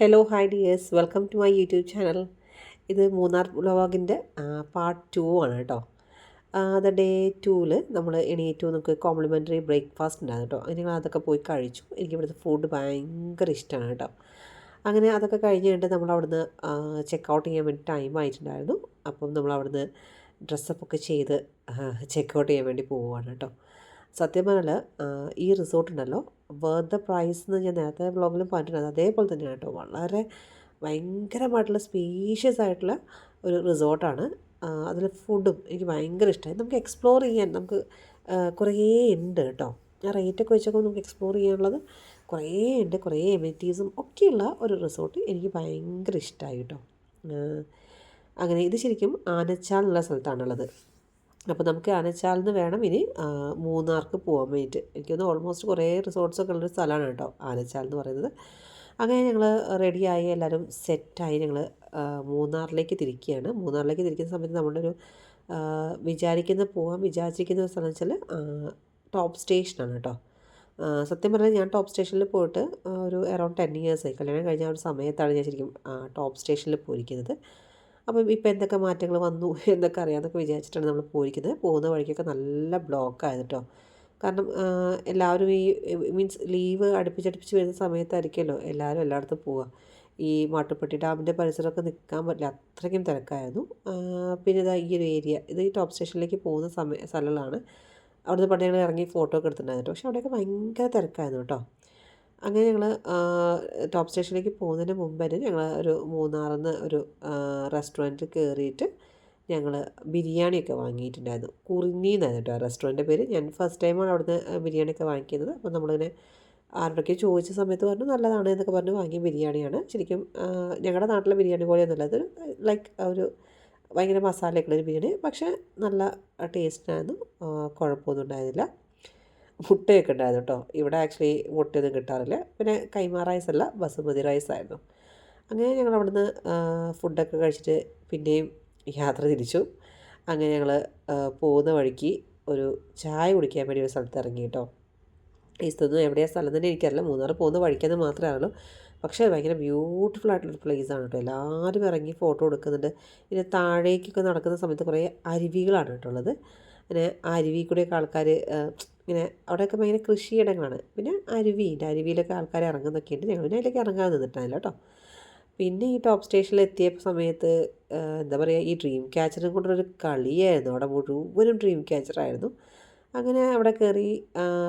Hello hi dears welcome to my YouTube channel ഇത് Munnar വ്ളോഗിന്റെ part two ആണ് കേട്ടോ. അത് ഡേ ടൂവിൽ നമ്മൾ എണീറ്റു നമുക്ക് കോംപ്ലിമെന്ററി ബ്രേക്ക്ഫാസ്റ്റ് ഉണ്ടായിരുന്നു കേട്ടോ. ഞങ്ങൾ അതൊക്കെ പോയി കഴിച്ചു. എനിക്ക് ഇവിടുത്തെ ഫുഡ് ഭയങ്കര ഇഷ്ടമാണ് കേട്ടോ. അങ്ങനെ അതൊക്കെ കഴിഞ്ഞ് കഴിഞ്ഞിട്ട് നമ്മൾ അവിടുന്ന് ചെക്കൗട്ട് ചെയ്യാൻ വേണ്ടി ടൈം ആയിട്ടുണ്ടായിരുന്നു. അപ്പം നമ്മൾ അവിടുന്ന് ഡ്രസ്സപ്പൊക്കെ ചെയ്ത് ചെക്ക് ഔട്ട് ചെയ്യാൻ വേണ്ടി പോവുകയാണ് കേട്ടോ. സത്യം പറഞ്ഞാൽ ഈ റിസോർട്ട് ഉണ്ടല്ലോ. ദ പ്രൈസ് എന്ന് ഞാൻ നേരത്തെ ബ്ലോഗിലും പറഞ്ഞിട്ടുണ്ട്. അതേപോലെ തന്നെയാണ് കേട്ടോ. വളരെ ഭയങ്കരമായിട്ടുള്ള സ്പീഷ്യസ് ആയിട്ടുള്ള ഒരു റിസോർട്ടാണ് അതിൽ ഫുഡും എനിക്ക് ഭയങ്കര ഇഷ്ടമായി നമുക്ക് എക്സ്പ്ലോർ ചെയ്യാൻ നമുക്ക് കുറേ ഉണ്ട് കേട്ടോ. ആ റേറ്റൊക്കെ വെച്ചൊക്കെ നമുക്ക് എക്സ്പ്ലോർ ചെയ്യാനുള്ളത് കുറേ ഉണ്ട്. കുറേ എമിനിറ്റീസും ഒക്കെയുള്ള ഒരു റിസോർട്ട് എനിക്ക് ഭയങ്കര ഇഷ്ടമായി കേട്ടോ. അങ്ങനെ ഇത് ശരിക്കും ആനച്ചാൽ എന്നുള്ള സ്ഥലത്താണുള്ളത്. അപ്പോൾ നമുക്ക് ആനച്ചാലിൽ നിന്ന് വേണം ഇനി മൂന്നാർക്ക് പോകാൻ വേണ്ടിയിട്ട്. എനിക്കൊന്ന് ഓൾമോസ്റ്റ് കുറേ റിസോർട്ട്സൊക്കെ ഉള്ളൊരു സ്ഥലമാണ് കേട്ടോ ആനച്ചാൽ എന്ന് പറയുന്നത്. അങ്ങനെ ഞങ്ങൾ റെഡിയായി എല്ലാവരും സെറ്റായി ഞങ്ങൾ മൂന്നാറിലേക്ക് തിരിക്കുകയാണ്. മൂന്നാറിലേക്ക് തിരിക്കുന്ന സമയത്ത് നമ്മളൊരു വിചാരിക്കുന്ന പോകാൻ വിചാരിച്ചിരിക്കുന്ന സ്ഥലം വെച്ചാൽ ടോപ്പ് സ്റ്റേഷനാണ് കേട്ടോ. സത്യം പറഞ്ഞാൽ ഞാൻ ടോപ്പ് സ്റ്റേഷനിൽ പോയിട്ട് ഒരു അറൗണ്ട് ടെൻ ഇയേഴ്സായി കല്യാണം കഴിഞ്ഞ ഒരു സമയത്താണ് ഞാൻ ശരിക്കും ടോപ്പ് സ്റ്റേഷനിൽ പോയിരിക്കുന്നത്. അപ്പം ഇപ്പം എന്തൊക്കെ മാറ്റങ്ങൾ വന്നു എന്നൊക്കെ അറിയാമെന്നൊക്കെ വിചാരിച്ചിട്ടാണ് നമ്മൾ പോയിരിക്കുന്നത്. പോകുന്ന വഴിക്കൊക്കെ നല്ല ബ്ലോക്കായത് കേട്ടോ കാരണം എല്ലാവരും ഈ മീൻസ് ലീവ് അടുപ്പിച്ചടുപ്പിച്ച് വരുന്ന സമയത്തായിരിക്കുമല്ലോ എല്ലാവരും എല്ലായിടത്തും പോവുക. ഈ മാട്ടുപ്പെട്ടി ഡാമിന്റെ പരിസരമൊക്കെ നിൽക്കാൻ പറ്റില്ല അത്രയ്ക്കും തിരക്കായിരുന്നു. പിന്നെ ഇതാ ഈ ഒരു ഏരിയ ഇത് ഈ ടോപ്പ് സ്റ്റേഷനിലേക്ക് പോകുന്ന സമയ സ്ഥലങ്ങളാണ്. അവിടുന്ന് പണ്ട് ഇറങ്ങി ഫോട്ടോ ഒക്കെ എടുത്തിട്ടുണ്ടായിരുന്നു പക്ഷേ അവിടെയൊക്കെ ഭയങ്കര തിരക്കായിരുന്നു കേട്ടോ അങ്ങനെ ഞങ്ങൾ ടോപ്പ് സ്റ്റേഷനിലേക്ക് പോകുന്നതിന് മുമ്പ് തന്നെ ഞങ്ങൾ ഒരു മൂന്നാറിന്ന് ഒരു റെസ്റ്റോറന്റിൽ കയറിയിട്ട് ഞങ്ങൾ ബിരിയാണിയൊക്കെ വാങ്ങിയിട്ടുണ്ടായിരുന്നു. കുറിഞ്ഞി എന്നായിരുന്നു കേട്ടോ റെസ്റ്റോറന്റിന്റെ പേര്. ഞാൻ ഫസ്റ്റ് ടൈമാണ് അവിടുന്ന് ബിരിയാണിയൊക്കെ വാങ്ങിക്കുന്നത്. അപ്പോൾ നമ്മളിങ്ങനെ ആരോടൊക്കെ ചോദിച്ച സമയത്ത് പറഞ്ഞു നല്ലതാണ് എന്നൊക്കെ പറഞ്ഞ് വാങ്ങിയ ബിരിയാണിയാണ്. ശരിക്കും ഞങ്ങളുടെ നാട്ടിലെ ബിരിയാണി പോലെയൊന്നുമല്ല അത് ലൈക്ക് ഒരു ഭയങ്കര മസാലയൊക്കെ ഉള്ളൊരു ബിരിയാണി. പക്ഷേ നല്ല ടേസ്റ്റിനായിരുന്നു കുഴപ്പമൊന്നും ഉണ്ടായിരുന്നില്ല. മുട്ടയൊക്കെ ഉണ്ടായിരുന്നു കേട്ടോ. ഇവിടെ ആക്ച്വലി മുട്ടയൊന്നും കിട്ടാറില്ല. പിന്നെ കൈമാ റൈസ് അല്ല ബസുമതി റൈസ് ആയിരുന്നു. അങ്ങനെ ഞങ്ങൾ അവിടുന്ന് ഫുഡൊക്കെ കഴിച്ചിട്ട് പിന്നെയും യാത്ര തിരിച്ചു. അങ്ങനെ ഞങ്ങൾ പോകുന്ന വഴിക്ക് ഒരു ചായ കുടിക്കാൻ വേണ്ടി ഒരു സ്ഥലത്ത് ഇറങ്ങി കേട്ടോ. ഈ സ്ഥലത്ത് എവിടെയാണ് സ്ഥലം തന്നെ എനിക്കറിയില്ല. മൂന്നാർ പോകുന്ന വഴിക്കെന്ന് മാത്രമേ അറിയുള്ളൂ. പക്ഷേ ഭയങ്കര ബ്യൂട്ടിഫുൾ ആയിട്ടുള്ളൊരു പ്ലേസ് ആണ് കേട്ടോ. എല്ലാവരും ഇറങ്ങി ഫോട്ടോ എടുക്കുന്നുണ്ട്. പിന്നെ താഴേക്കൊക്കെ നടക്കുന്ന സമയത്ത് കുറേ അരുവികളാണ് കേട്ടോ ഉള്ളത്. അങ്ങനെ അരുവി കൂടെയൊക്കെ ആൾക്കാർ ഇങ്ങനെ അവിടെയൊക്കെ ഭയങ്കര കൃഷിയിടങ്ങളാണ്. പിന്നെ അരുവിയുണ്ട് അരുവിയിലൊക്കെ ആൾക്കാർ ഇറങ്ങുന്നൊക്കെ ഉണ്ട് ഞങ്ങൾ പിന്നെ അതിലേക്ക് ഇറങ്ങാൻ നിന്നിട്ടില്ല കേട്ടോ. പിന്നെ ഈ ടോപ്പ് സ്റ്റേഷനിൽ എത്തിയ സമയത്ത് എന്താ പറയുക ഈ ഡ്രീം ക്യാച്ചറും കൊണ്ടൊരു കളിയായിരുന്നു. അവിടെ മുഴുവനും ഡ്രീം ക്യാച്ചറായിരുന്നു അങ്ങനെ അവിടെ കയറി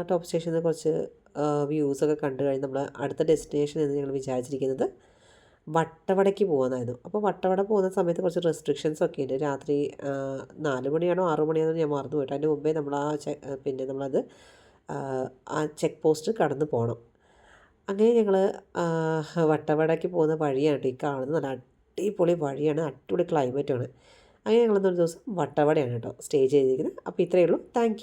ടോപ്പ് സ്റ്റേഷനിൽ കുറച്ച് വ്യൂസൊക്കെ കണ്ടു കഴിഞ്ഞ് നമ്മൾ അടുത്ത ഡെസ്റ്റിനേഷൻ എന്ന് ഞങ്ങൾ വിചാരിച്ചിരിക്കുന്നത് വട്ടവടയ്ക്ക് പോകുന്നതായിരുന്നു. അപ്പോൾ വട്ടവട പോകുന്ന സമയത്ത് കുറച്ച് റെസ്ട്രിക്ഷൻസ് ഒക്കെ ഉണ്ട്. രാത്രി നാല് മണിയാണോ ആറു മണിയാണോ ഞാൻ മറന്നു പോയിട്ട്. അതിന്റെ മുമ്പേ നമ്മൾ ആ പിന്നെ നമ്മളത് ആ ചെക്ക് പോസ്റ്റ് കടന്ന് പോകണം അങ്ങനെ ഞങ്ങൾ വട്ടവടയ്ക്ക് പോകുന്ന വഴിയാണ് ഈ കാണുന്നത്. നല്ല അടിപൊളി വഴിയാണ്. അടിപൊളി ക്ലൈമറ്റാണ് അങ്ങനെ ഞങ്ങളൊന്നൊരു ദിവസം വട്ടവടയാണ് കേട്ടോ സ്റ്റേ ചെയ്തിരിക്കുന്നത്. അപ്പോൾ ഇത്രയേ ഉള്ളൂ. താങ്ക്